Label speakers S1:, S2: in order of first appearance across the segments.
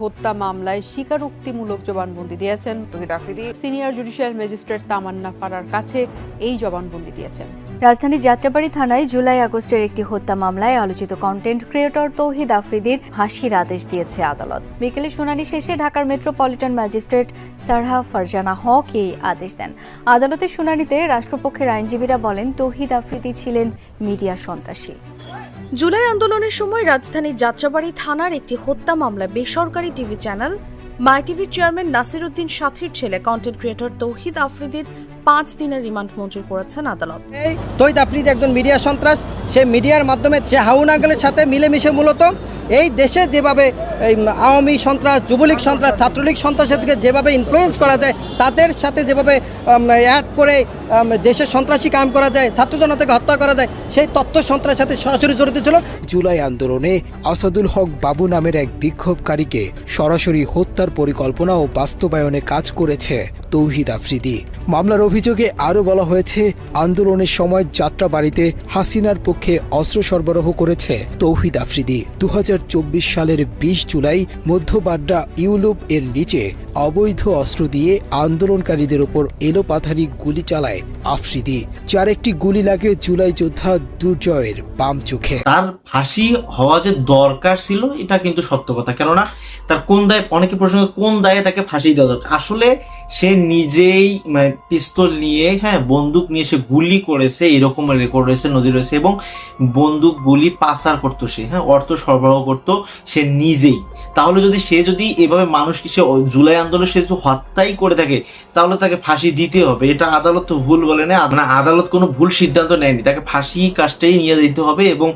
S1: হত্যা মামলায় স্বীকারোক্তিমূলক জবানবন্দি দিয়েছেন Tohid Afridi senior judicial magistrate Tamanna ফারার কাছে এই জবানবন্দি দিয়েছেন
S2: রাজধানীর যাত্রাবাড়ি থানায় জুলাই আগস্টের একটি হত্যা মামলায় আলোচিত কন্টেন্ট ক্রিয়েটর তৌহিদ আফ্রিদির ফাঁসির আদেশ দিয়েছে আদালত বিকেলে শুনানি শেষে ঢাকার মেট্রোপলিটন ম্যাজিস্ট্রেট সারহা ফারজানা হক এই আদেশ দেন আদালতের শুনানিতে রাষ্ট্রপক্ষের আইনজীবীরা বলেন তৌহিদ আফ্রিদি ছিলেন মিডিয়া সন্ত্রাসী
S3: জুলাই আন্দোলনের সময় রাজধানীর যাত্রাবাড়ি থানার একটি হত্যা মামলা বেসরকারি টিভি চ্যানেল মাই টিভির চেয়ারম্যান নাসির উদ্দিন সাথীর ছেলে কন্টেন্ট ক্রিয়েটর তৌহিদ আফ্রিদির পাঁচ দিনের রিমান্ড মঞ্জুর করেছেন আদালত
S4: এই তৌহিদ আফ্রিদি একজন মিডিয়া সন্ত্রাস সে মিডিয়ার মাধ্যমে সে হাউন আঙ্গেলের সাথে মিলেমিশে মূলত এই দেশে যেভাবে এই আওয়ামী সন্ত্রাস যুবলীগ সন্ত্রাস ছাত্রলীগ সন্ত্রাসের দিকে যেভাবে ইনফ্লুয়েন্স করা যায় তাদের সাথে যেভাবে অ্যাড করে দেশের সন্ত্রাসী কাম করা যায় ছাত্র জনতাকে হত্যা করা যায় সেই তথ্য সন্ত্রাস সাথে সরাসরি জড়িত ছিল
S5: জুলাই আন্দোলনে আসাদুল হক বাবু নামের এক বিক্ষোভকারীকে সরাসরি হত্যার পরিকল্পনা ও বাস্তবায়নে কাজ করেছে তৌহিদ আফ্রিদি মামলার অভিযোগে আরও বলা হয়েছে আন্দোলনের সময় যাত্রা বাড়িতে হাসিনার পক্ষে অস্ত্র সরবরাহ করেছে তৌহিদ আফ্রিদি দু সালের ২০ জুলাই মধ্য বাড্ডা এর নিচে অবৈধ অস্ত্র দিয়ে আন্দোলনকারীদের ওপর এলোপাথারি গুলি চালায় আফ্রিদি চার একটি গুলি লাগে জুলাই যোদ্ধা দুর্জয়ের বাম চোখে
S4: তার ফাঁসি হওয়া যে দরকার ছিল এটা কিন্তু সত্য কথা কেননা তার কোন দায়ে অনেকে প্রশ্ন কোন দায়ে তাকে ফাঁসি দেওয়া দরকার আসলে সে নিজেই মানে, পিস্তল নিয়ে হ্যাঁ বন্দুক নিয়ে সে গুলি করেছে এরকম রেকর্ড রয়েছে নজর রয়েছে এবং বন্দুক গুলি পাচার করতো সে হ্যাঁ অর্থ সরবরাহ করতো সে নিজেই তাহলে যদি সে যদি এভাবে মানুষকে সে জুলাই আন্দোলন সে হত্যাই করে থাকে তাহলে তাকে ফাঁসি দিতে হবে এটা আদালত তো ভুল বলে না মানে আদালত কোনো ভুল সিদ্ধান্ত নেয়নি তাকে ফাঁসি কাজটাই নিয়ে যেতে হবে এবং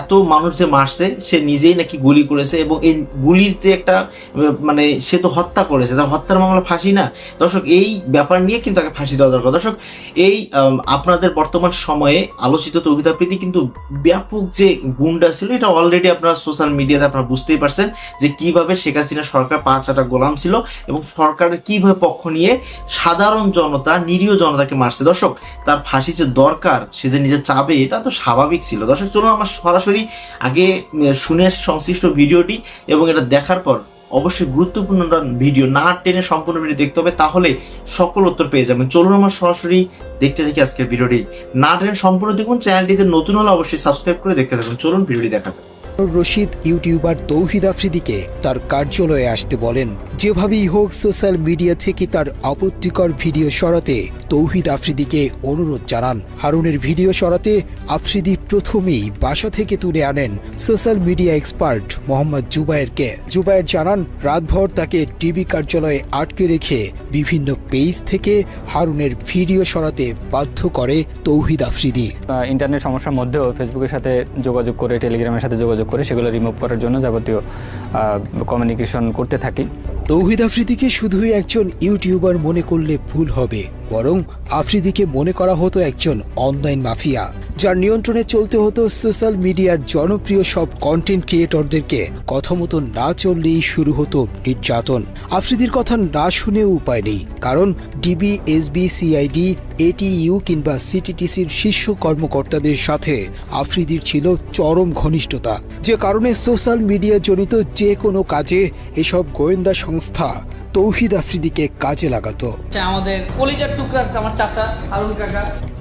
S4: এত মানুষ যে মারছে সে নিজেই নাকি গুলি করেছে এবং এই গুলির যে একটা মানে সে তো হত্যা করেছে তার হত্যার মামলা ফাঁসি না দর্শক এই ব্যাপার নিয়ে কিন্তু তাকে ফাঁসি দেওয়া দরকার দর্শক এই আপনাদের বর্তমান সময়ে আলোচিত তৌহিদা প্রীতি কিন্তু ব্যাপক যে গুন্ডা ছিল এটা অলরেডি আপনারা সোশ্যাল মিডিয়াতে আপনারা বুঝতেই পারছেন যে কিভাবে শেখ হাসিনা সরকার পাঁচ আটা গোলাম ছিল এবং সরকারের কিভাবে পক্ষ নিয়ে সাধারণ জনতা নিরীহ জনতাকে মারছে দর্শক তার ফাঁসি যে দরকার সে যে নিজে চাবে এটা তো স্বাভাবিক ছিল দর্শক চলুন আমার সরাসরি আগে শুনে সংশ্লিষ্ট ভিডিওটি এবং এটা দেখার পর অবশ্যই গুরুত্বপূর্ণ ভিডিও না টেনে সম্পূর্ণ ভিডিও দেখতে হবে তাহলে সকল উত্তর পেয়ে যাবেন চলুন আমার সরাসরি দেখতে থাকি আজকের ভিডিওটি না টেনে সম্পূর্ণ দেখুন চ্যানেলটিতে নতুন হলে অবশ্যই সাবস্ক্রাইব করে দেখতে থাকুন চলুন ভিডিওটি দেখা যাক
S5: রশিদ ইউটিউবার তৌহিদ আফ্রিদিকে তার কার্যালয়ে আসতে বলেন যেভাবেই হোক সোশ্যাল মিডিয়া থেকে তার আপত্তিকর ভিডিও সরাতে তৌহিদ আফ্রিদিকে অনুরোধ জানান হারুনের ভিডিও সরাতে আফ্রিদি প্রথমেই বাসা থেকে তুলে আনেন সোশ্যাল মিডিয়া এক্সপার্ট মোহাম্মদ জুবায়েরকে জুবায়ের জানান রাতভর তাকে টিভি কার্যালয়ে আটকে রেখে বিভিন্ন পেজ থেকে হারুনের ভিডিও সরাতে বাধ্য করে তৌহিদ আফ্রিদি
S6: ইন্টারনেট সমস্যার মধ্যেও ফেসবুকের সাথে যোগাযোগ করে টেলিগ্রামের সাথে যোগাযোগ করে সেগুলো রিমুভ করার জন্য যাবতীয় কমিউনিকেশন করতে থাকি
S5: তৌহিদ আফ্রিদিকে শুধুই একজন ইউটিউবার মনে করলে ভুল হবে বরং আফ্রিদিকে মনে করা হতো একজন অনলাইন মাফিয়া যার নিয়ন্ত্রণে চলতে হতো সোশ্যাল মিডিয়ার জনপ্রিয় সব কন্টেন্ট ক্রিয়েটরদেরকে কথা মতো না চললেই শুরু হতো নির্যাতন আফ্রিদির কথা না শুনে উপায় নেই কারণ ডিবি এসবি সিআইডি এটিইউ কিংবা সিটিটিসির শীর্ষ কর্মকর্তাদের সাথে আফ্রিদির ছিল চরম ঘনিষ্ঠতা যে কারণে সোশ্যাল মিডিয়া জনিত যে কোনো কাজে এসব গোয়েন্দা সংস্থা তৌহিদ আফ্রিদিকে কাজে লাগাতো আমাদের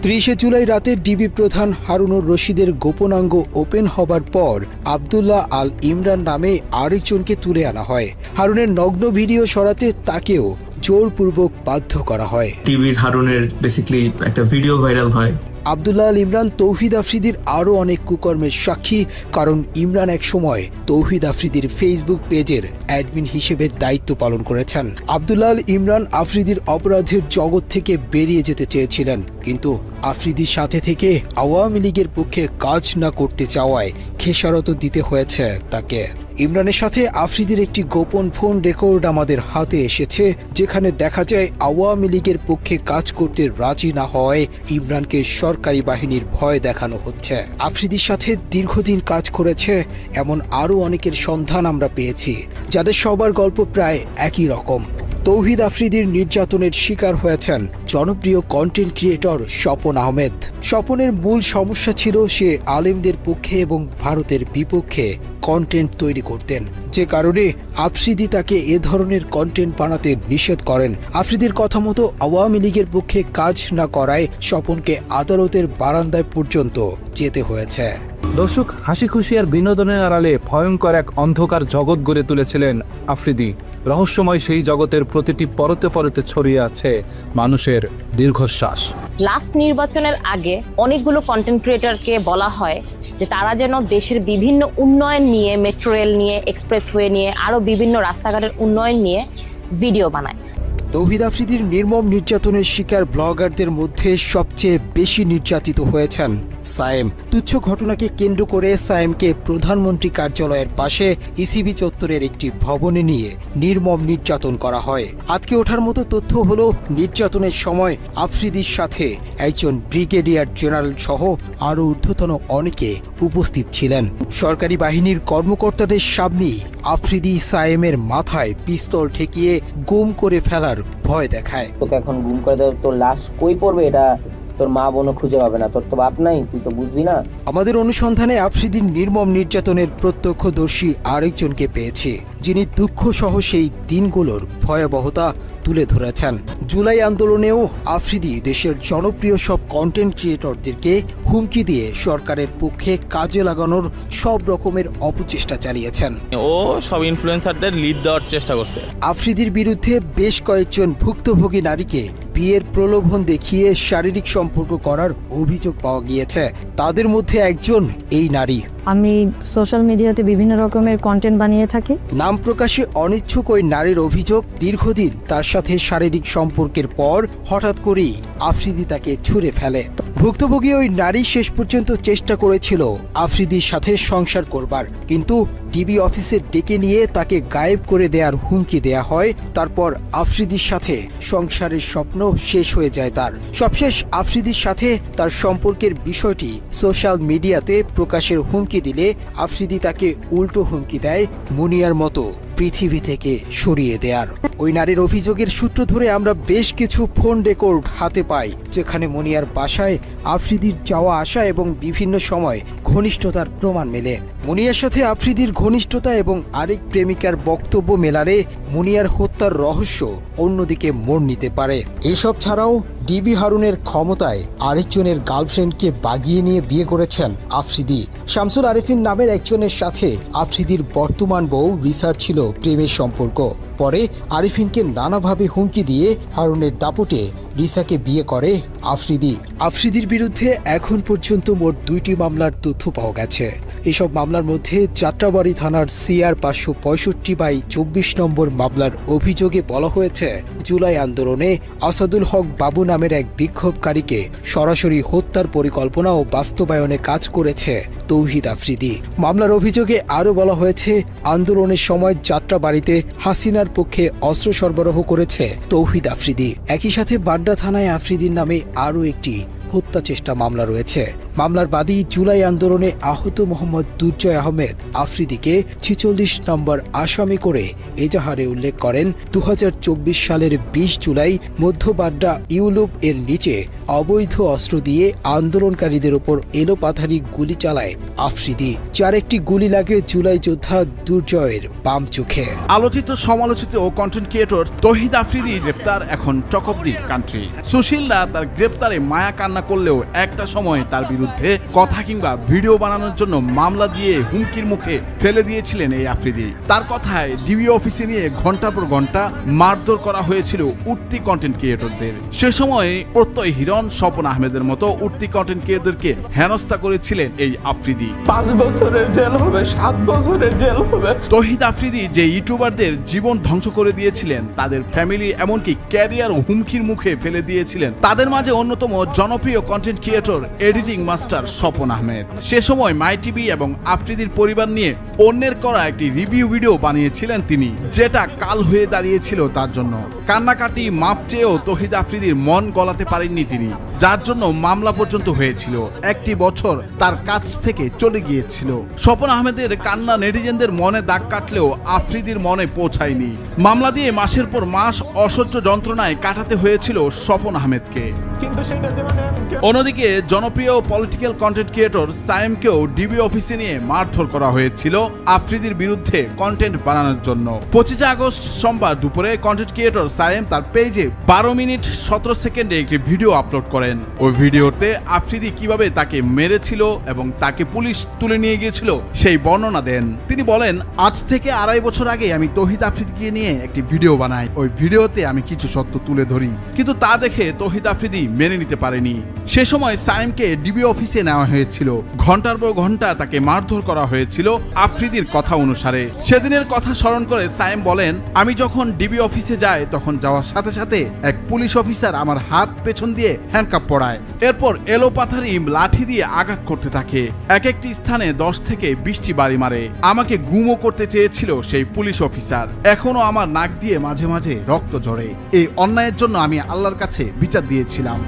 S5: ত্রিশে জুলাই রাতে ডিবি প্রধান হারুনুর রশিদের গোপনাঙ্গ ওপেন হবার পর আবদুল্লাহ আল ইমরান নামে আরেকজনকে তুলে আনা হয় হারুনের নগ্ন ভিডিও সরাতে তাকেও জোরপূর্বক বাধ্য করা হয়
S7: টিভির হারুনের বেসিক্যালি একটা ভিডিও ভাইরাল হয়
S5: আবদুল্লাহ আল ইমরান তৌহিদ আফ্রিদির আরও অনেক কুকর্মের সাক্ষী কারণ ইমরান এক সময় তৌহিদ আফ্রিদির ফেসবুক পেজের অ্যাডমিন হিসেবে দায়িত্ব পালন করেছেন আবদুল্লাহ আল ইমরান আফ্রিদির অপরাধের জগৎ থেকে বেরিয়ে যেতে চেয়েছিলেন কিন্তু আফ্রিদির সাথে থেকে আওয়ামী লীগের পক্ষে কাজ না করতে চাওয়ায় খেসারত দিতে হয়েছে তাকে ইমরানের সাথে আফ্রিদির একটি গোপন ফোন রেকর্ড আমাদের হাতে এসেছে যেখানে দেখা যায় আওয়ামী লীগের পক্ষে কাজ করতে রাজি না হয় ইমরানকে সরকার সরকারি বাহিনীর ভয় দেখানো হচ্ছে আফ্রিদির সাথে দীর্ঘদিন কাজ করেছে এমন আরও অনেকের সন্ধান আমরা পেয়েছি যাদের সবার গল্প প্রায় একই রকম তৌহিদ আফ্রিদির নির্যাতনের শিকার হয়েছেন জনপ্রিয় কন্টেন্ট ক্রিয়েটর স্বপন আহমেদ স্বপনের মূল সমস্যা ছিল সে আলেমদের পক্ষে এবং ভারতের বিপক্ষে কন্টেন্ট তৈরি করতেন যে কারণে আফ্রিদি তাকে এ ধরনের কন্টেন্ট বানাতে নিষেধ করেন আফ্রিদির কথা মতো আওয়ামী লীগের পক্ষে কাজ না করায় স্বপনকে আদালতের বারান্দায় পর্যন্ত যেতে হয়েছে
S8: দর্শক হাসি খুশি আর বিনোদনের আড়ালে ভয়ঙ্কর এক অন্ধকার জগৎ গড়ে তুলেছিলেন আফ্রিদি রহস্যময় সেই জগতের প্রতিটি পরতে পরতে ছড়িয়ে আছে মানুষের দীর্ঘশ্বাস
S9: লাস্ট নির্বাচনের আগে অনেকগুলো কন্টেন্ট ক্রিয়েটারকে বলা হয় যে তারা যেন দেশের বিভিন্ন উন্নয়ন নিয়ে মেট্রো রেল নিয়ে এক্সপ্রেসওয়ে নিয়ে আরও বিভিন্ন রাস্তাঘাটের উন্নয়ন নিয়ে ভিডিও বানায়
S5: তৌহিদ আফ্রিদির নির্মম নির্যাতনের শিকার ব্লগারদের মধ্যে সবচেয়ে বেশি নির্যাতিত হয়েছেন সায়েম তুচ্ছ ঘটনাকে কেন্দ্র করে সায়েমকে প্রধানমন্ত্রী কার্যালয়ের পাশে ইসিবি চত্বরের একটি ভবনে নিয়ে নির্মম নির্যাতন করা হয় আজকে ওঠার মতো তথ্য হল নির্যাতনের সময় আফ্রিদির সাথে একজন ব্রিগেডিয়ার জেনারেল সহ আরও ঊর্ধ্বতন অনেকে উপস্থিত ছিলেন সরকারি বাহিনীর কর্মকর্তাদের সামনেই আফ্রিদি সায়েমের মাথায় পিস্তল ঠেকিয়ে গুম করে ফেলার ভয় দেখায়
S10: তোকে এখন গুম করে দেবো তোর লাশ কই পড়বে এটা তোর মা বোনও খুঁজে পাবে না তোর তো বাপ নাই তুই তো বুঝবি না
S5: আমাদের অনুসন্ধানে আফসিদির নির্মম নির্যাতনের প্রত্যক্ষদর্শী আরেকজনকে পেয়েছে যিনি দুঃখসহ সেই দিনগুলোর ভয়াবহতা তুলে ধরেছেন জুলাই আন্দোলনেও আফ্রিদি দেশের জনপ্রিয় সব কন্টেন্ট ক্রিয়েটরদেরকে হুমকি দিয়ে সরকারের পক্ষে কাজে লাগানোর সব রকমের অপচেষ্টা চালিয়েছেন
S11: ও সব ইনফ্লুয়েন্সারদের লিড দেওয়ার চেষ্টা করছে
S5: আফ্রিদির বিরুদ্ধে বেশ কয়েকজন ভুক্তভোগী নারীকে বিয়ের প্রলোভন দেখিয়ে শারীরিক সম্পর্ক করার অভিযোগ পাওয়া গিয়েছে তাদের মধ্যে একজন এই নারী
S12: আমি সোশ্যাল মিডিয়াতে বিভিন্ন রকমের কন্টেন্ট বানিয়ে থাকি
S5: নাম প্রকাশে অনিচ্ছুক ওই নারীর অভিযোগ দীর্ঘদিন তার সাথে শারীরিক সম্পর্কের পর হঠাৎ করেই আফ্রিদি তাকে ছুঁড়ে ফেলে ভুক্তভোগী ওই নারী শেষ পর্যন্ত চেষ্টা করেছিল আফ্রিদির সাথে সংসার করবার কিন্তু ডিবি অফিসে ডেকে নিয়ে তাকে গায়েব করে দেওয়ার হুমকি দেয়া হয় তারপর আফ্রিদির সাথে সংসারের স্বপ্ন শেষ হয়ে যায় তার সবশেষ আফ্রিদির সাথে তার সম্পর্কের বিষয়টি সোশ্যাল মিডিয়াতে প্রকাশের হুমকি হুমকি দিলে আফ্রিদি তাকে উল্টো হুমকি দেয় মুনিয়ার মতো পৃথিবী থেকে সরিয়ে দেয়ার ওই নারীর অভিযোগের সূত্র ধরে আমরা বেশ কিছু ফোন রেকর্ড হাতে পাই যেখানে মনিয়ার বাসায় আফ্রিদির যাওয়া আসা এবং বিভিন্ন সময় ঘনিষ্ঠতার প্রমাণ মেলে মুনিয়ার সাথে আফ্রিদির ঘনিষ্ঠতা এবং আরেক প্রেমিকার বক্তব্য মেলারে মুনিয়ার হত্যার রহস্য অন্যদিকে মোড় নিতে পারে এসব ছাড়াও ডিবি হারুনের ক্ষমতায় আরেকজনের গার্লফ্রেন্ডকে বাগিয়ে নিয়ে বিয়ে করেছেন আফ্রিদি শামসুল আরিফিন নামের একজনের সাথে আফ্রিদির বর্তমান বউ রিসার ছিল প্রেমের সম্পর্ক পরে আরিফিনকে নানাভাবে হুমকি দিয়ে হারুনের দাপটে রিসাকে বিয়ে করে আফ্রিদি আফ্রিদির বিরুদ্ধে এখন পর্যন্ত মোট দুইটি মামলার তথ্য পাওয়া গেছে এসব মামলার মধ্যে চাট্টাবাড়ি থানার সিআর পাঁচশো পঁয়ষট্টি বাই চব্বিশ নম্বর মামলার অভিযোগে বলা হয়েছে জুলাই আন্দোলনে আসাদুল হক বাবু নামের এক বিক্ষোভকারীকে সরাসরি হত্যার পরিকল্পনা ও বাস্তবায়নে কাজ করেছে তৌহিদ আফ্রিদি মামলার অভিযোগে আরও বলা হয়েছে আন্দোলনের সময় বাড়িতে হাসিনার পক্ষে অস্ত্র সরবরাহ করেছে তৌহিদ আফ্রিদি একই সাথে বাড্ডা থানায় আফ্রিদির নামে আরও একটি হত্যা চেষ্টা মামলা রয়েছে মামলার বাদী জুলাই আন্দোলনে আহত মোহাম্মদ দুর্জয় আহমেদ আফ্রিদিকে ছেচল্লিশ নম্বর আসামি করে এজাহারে উল্লেখ করেন দু সালের ২০ জুলাই মধ্যবাড্ডা ইউলুপ এর নিচে অবৈধ অস্ত্র দিয়ে আন্দোলনকারীদের ওপর এলোপাথারি গুলি চালায় আফ্রিদি চার একটি গুলি লাগে জুলাই যোদ্ধা দুর্জয়ের বাম চোখে
S8: আলোচিত সমালোচিত ও কন্টেন্ট ক্রিয়েটর তহিদ আফ্রিদি গ্রেপ্তার এখন চকবদ্বীপ কান্ট্রি সুশীলরা তার গ্রেপ্তারে মায়া কান্না করলেও একটা সময় তার বিরুদ্ধে বিরুদ্ধে কথা কিংবা ভিডিও বানানোর জন্য মামলা দিয়ে হুমকির মুখে ফেলে দিয়েছিলেন এই আফ্রিদি তার কথায় ডিবি অফিসে নিয়ে ঘন্টা পর ঘন্টা মারধর করা হয়েছিল উঠতি কন্টেন্ট ক্রিয়েটরদের সে সময় প্রত্যয় হিরণ স্বপন আহমেদের মতো উঠতি কন্টেন্ট ক্রিয়েটরকে হেনস্থা করেছিলেন এই আফ্রিদি
S13: পাঁচ বছরের জেল হবে সাত বছরের জেল হবে
S8: তহিদ আফ্রিদি যে ইউটিউবারদের জীবন ধ্বংস করে দিয়েছিলেন তাদের ফ্যামিলি এমনকি ক্যারিয়ার হুমকির মুখে ফেলে দিয়েছিলেন তাদের মাঝে অন্যতম জনপ্রিয় কন্টেন্ট ক্রিয়েটর এডিটিং মাস মাস্টার স্বপন আহমেদ সে সময় মাই টিভি এবং আফ্রিদির পরিবার নিয়ে অন্যের করা একটি রিভিউ ভিডিও বানিয়েছিলেন তিনি যেটা কাল হয়ে দাঁড়িয়েছিল তার জন্য কান্নাকাটি মাপ চেয়েও তহিদ আফ্রিদির মন গলাতে পারেননি তিনি যার জন্য মামলা পর্যন্ত হয়েছিল একটি বছর তার কাছ থেকে চলে গিয়েছিল স্বপন আহমেদের কান্না নেটিজেনদের মনে দাগ কাটলেও আফ্রিদির মনে পৌঁছায়নি মামলা দিয়ে মাসের পর মাস অসহ্য যন্ত্রণায় কাটাতে হয়েছিল স্বপন আহমেদকে অন্যদিকে জনপ্রিয় পলিটিক্যাল কন্টেন্ট ক্রিয়েটর সায়েমকেও ডিবি অফিসে নিয়ে মারধর করা হয়েছিল আফ্রিদির বিরুদ্ধে কন্টেন্ট বানানোর জন্য পঁচিশে আগস্ট সোমবার দুপুরে কন্টেন্ট ক্রিয়েটর সায়েম তার পেজে বারো মিনিট সতেরো সেকেন্ডে একটি ভিডিও আপলোড করে করেন ওই ভিডিওতে আফ্রিদি কিভাবে তাকে মেরেছিল এবং তাকে পুলিশ তুলে নিয়ে গিয়েছিল সেই বর্ণনা দেন তিনি বলেন আজ থেকে আড়াই বছর আগে আমি তহিদ আফ্রিদিকে নিয়ে একটি ভিডিও বানাই ওই ভিডিওতে আমি কিছু সত্য তুলে ধরি কিন্তু তা দেখে তহিদ আফ্রিদি মেনে নিতে পারেনি সে সময় সাইমকে ডিবি অফিসে নেওয়া হয়েছিল ঘন্টার পর ঘন্টা তাকে মারধর করা হয়েছিল আফ্রিদির কথা অনুসারে সেদিনের কথা স্মরণ করে সাইম বলেন আমি যখন ডিবি অফিসে যাই তখন যাওয়ার সাথে সাথে এক পুলিশ অফিসার আমার হাত পেছন দিয়ে হ্যান্ড চাকা পড়ায় এরপর এলোপাথারিম লাঠি দিয়ে আঘাত করতে থাকে এক একটি স্থানে দশ থেকে বৃষ্টি বাড়ি মারে আমাকে গুমও করতে চেয়েছিল সেই পুলিশ অফিসার এখনো আমার নাক দিয়ে মাঝে মাঝে রক্ত ঝরে এই অন্যায়ের জন্য আমি আল্লাহর কাছে বিচার দিয়েছিলাম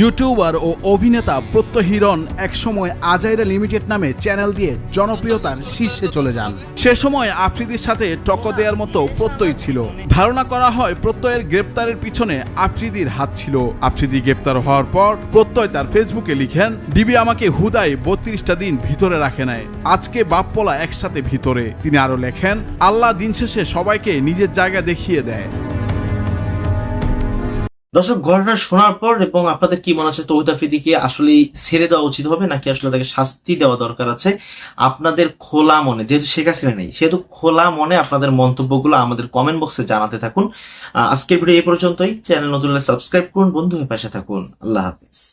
S8: ইউটিউবার ও অভিনেতা প্রত্যহিরণ একসময় আজাইরা লিমিটেড নামে চ্যানেল দিয়ে জনপ্রিয়তার শীর্ষে চলে যান সে সময় আফ্রিদির সাথে টক্কর দেওয়ার মতো প্রত্যয় ছিল ধারণা করা হয় প্রত্যয়ের গ্রেপ্তারের পিছনে আফ্রিদির হাত ছিল আফ্রিদি গ্রেপ্তার হওয়ার পর প্রত্যয় তার ফেসবুকে লিখেন ডিবি আমাকে হুদায় বত্রিশটা দিন ভিতরে রাখে নেয় আজকে বাপপলা একসাথে ভিতরে তিনি আরো লেখেন আল্লাহ দিন শেষে সবাইকে নিজের জায়গা দেখিয়ে দেয়
S14: দর্শক ঘটনা শোনার পর এবং আপনাদের কি মনে হচ্ছে তৌহিদ আফ্রিদিকে আসলে ছেড়ে দেওয়া উচিত হবে নাকি আসলে তাকে শাস্তি দেওয়া দরকার আছে আপনাদের খোলা মনে যেহেতু শেখ হাসিনা নেই সেহেতু খোলা মনে আপনাদের মন্তব্যগুলো আমাদের কমেন্ট বক্সে জানাতে থাকুন আজকের ভিডিও এই পর্যন্তই চ্যানেল নতুন সাবস্ক্রাইব করুন বন্ধু হয়ে পাশে থাকুন আল্লাহ হাফিজ